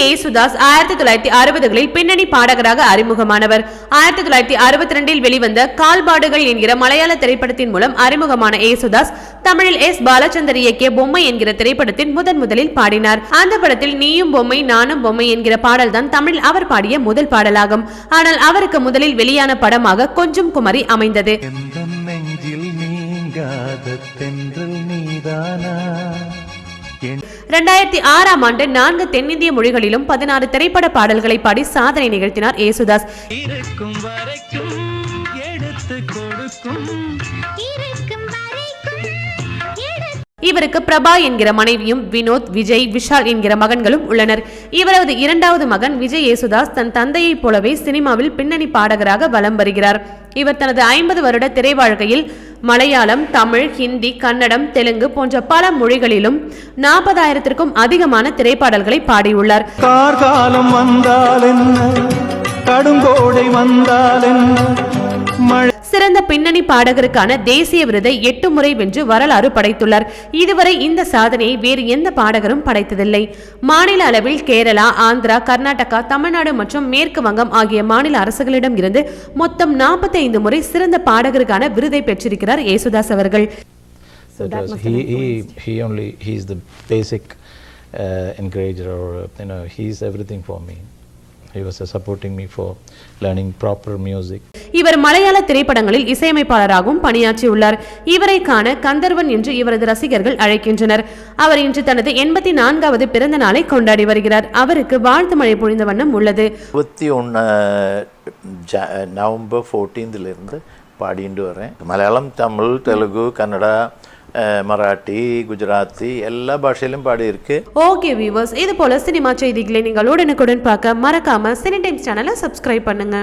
யேசுதாஸ் ஆயிரத்தி தொள்ளாயிரத்தி அறுபதுகளில் பின்னணி பாடகராக அறிமுகமானவர். ஆயிரத்தி தொள்ளாயிரத்தி அறுபத்தி ரெண்டில் வெளிவந்த கால்பாடுகள் என்கிற மலையாள திரைப்படத்தின் மூலம் அறிமுகமான யேசுதாஸ் தமிழில் எஸ். பாலச்சந்தர் இயக்கிய பொம்மை என்கிற திரைப்படத்தின் முதன் முதலில் பாடினார். அந்த படத்தில் நீயும் பொம்மை நானும் பொம்மை என்கிற பாடல்தான் தமிழில் அவர் பாடிய முதல் பாடலாகும். ஆனால் அவருக்கு முதலில் வெளியான படமாக கொஞ்சம் குமரி அமைந்தது. இரண்டாயிரத்தி ஆறாம் ஆண்டு நான்கு தென்னிந்திய மொழிகளிலும் பதினாறு திரைப்பட பாடல்களை பாடி சாதனை நிகழ்த்தினார் யேசுதாஸ். இருக்கும் வரைக்கும் எடுத்து கொடுக்கும். இருக்கும் வரைக்கும் எடு இவருக்கு பிரபா என்கிற மனைவியும் வினோத் விஜய் விஷால் என்கிற மகன்களும் உள்ளனர். இவரது இரண்டாவது மகன் விஜய் யேசுதாஸ் தன் தந்தையைப் போலவே சினிமாவில் பின்னணி பாடகராக வலம் வருகிறார். இவர் தனது ஐம்பது வருட திரை வாழ்க்கையில் மலையாளம் தமிழ் ஹிந்தி கன்னடம் தெலுங்கு போன்ற பல மொழிகளிலும் நாற்பதாயிரத்திற்கும் அதிகமான திரைப்பாடல்களை பாடியுள்ளார். கார்காலம் வந்தால் என்ன? கடுங்கோடை வந்தால் என்ன? மழை சிறந்த பின்னணி பாடகருக்கான தேசிய விருதை எட்டு முறை வென்று வரலாறு படைத்துள்ளார் இதுவரை இந்த சாதனையை வேறு எந்த பாடகரும் படைத்ததில்லை மாநில அளவில் கேரளா ஆந்திரா கர்நாடகா தமிழ்நாடு மற்றும் மேற்கு வங்கம் ஆகிய மாநில அரசுகளிடம் இருந்து மொத்தம் 45 முறை சிறந்த பாடகருக்கான விருதை பெற்றிருக்கிறார் யேசுதாஸ் அவர்கள் So it was, he, he, he only, he's the basic uh, encourager or, you know, he's everything for me. He was uh, supporting me for learning proper music. இவர் மலையாள திரைப்படங்களில் இசையமைப்பாளராகவும் பணியாற்றியுள்ளார். இவரை காண கந்தர்வன் என்று இவரது ரசிகர்கள் அழைக்கின்றனர். அவர் இன்று தனது எண்பத்தி நான்காவது பிறந்த நாளை கொண்டாடி வருகிறார். அவருக்கு வாழ்த்து மழை பொழிந்த வண்ணம் உள்ளது. இருபத்தி ஒன்று நவம்பர் ஃபோர்டீன்த்லேருந்து பாடிட்டு வரேன். மலையாளம் தமிழ் தெலுங்கு கன்னடா மராட்டி குஜராத்தி எல்லா பாஷையிலும் பாடியிருக்கு. ஓகே வியூவர்ஸ் இது போல சினிமா செய்திகளை நீங்கள் உடனுக்குடன் பார்க்க மறக்காம சினி டைம்ஸ் சேனலை சப்ஸ்கிரைப் பண்ணுங்க.